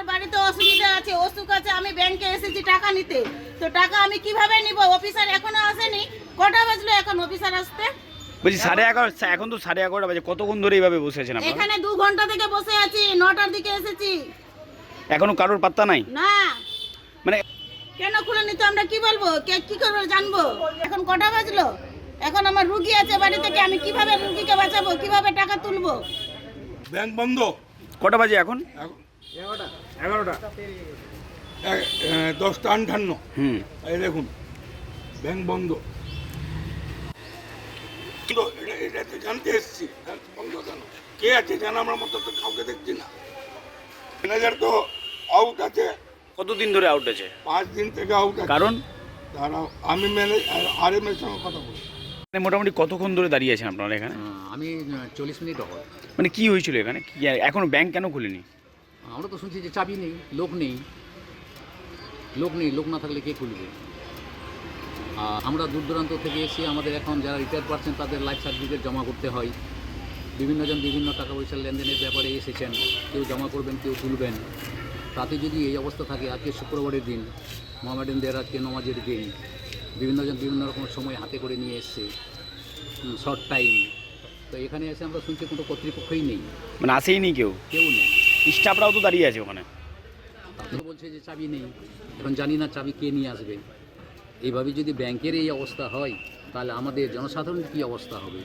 আমার বাড়িতে অসুবিধা আছে অসুখ আছে আমি ব্যাংকে এসেছি টাকা নিতে। তো টাকা আমি কীভাবে নিব? অফিসার এখনও আসেনি। কটা বাজলো এখন অফিসার আসতে? বলছি সাড়ে এগারো এখন তো সাড়ে এগারোটা বাজে। কতক্ষণ ধরে এইভাবে বসে আছেন এখানে দু ঘণ্টা থেকে বসে আছি নটার দিকে এসেছি। এখনও কারোর পাত্তা নাই? না। মানে কেন খুলেনি তো আমরা কি বলব? কে কি করব জানব? এখন কটা বাজলো? এখন আমার রুগী আছে বাড়ি থেকে আমি কীভাবে রুগীকে বাঁচাবো? কীভাবে টাকা তুলবো? ব্যাংক বন্ধ। কটা বাজে এখন এগারোটা। দশটা আটান্ন। হুম। এই দেখুন ব্যাংক বন্ধ। এটা তো জানতে এসছি। বন্ধ কেন? কে আছে জানা আমার মতো তো কাউকে দেখছি না। ম্যানেজার তো আউট আছে। কতদিন ধরে আউট আছে? পাঁচ দিন থেকে আউট আছে। কারণ? দাঁড়াও আমি আর এম এর সঙ্গে কথা বলি। মানে মোটামুটি কতক্ষণ ধরে দাঁড়িয়ে আছেন আপনারা এখানে? আমি চল্লিশ মিনিট মানে কি হয়েছিল এখানে? কি এখনও ব্যাংক কেন খুলেনি? আমরা তো শুনছি যে চাবি নেই লোক নেই। লোক নেই লোক না থাকলে কে খুলবে? আর আমরা দূর দূরান্ত থেকে এসে আমাদের এখন যারা রিটায়ার পাচ্ছেন তাদের লাইফ সার্টিফিকেট জমা করতে হয়। বিভিন্নজন বিভিন্ন টাকা পয়সার লেনদেনের ব্যাপারে এসেছেন। কেউ জমা করবেন কেউ তুলবেন। তাতে যদি এই অবস্থা থাকে আজকে শুক্রবারের দিন মোহামেডানদের আজকে নমাজের দিন। বিভিন্নজন বিভিন্ন রকম সময় হাতে করে নিয়ে এসছে। শর্ট টাইম তো এখানে এসে আমরা শুনছি কোনো কর্তৃপক্ষই নেই। মানে আসেইনি কেউ? কেউ নেই। স্টাফরাও তো দাঁড়িয়ে আছে ওখানে। বলছে যে চাবি নেই। এখন জানি না চাবি কে নিয়ে আসবে। এইভাবে যদি ব্যাংকের এই অবস্থা হয়, তাহলে আমাদের জনসাধারণের কী অবস্থা হবে?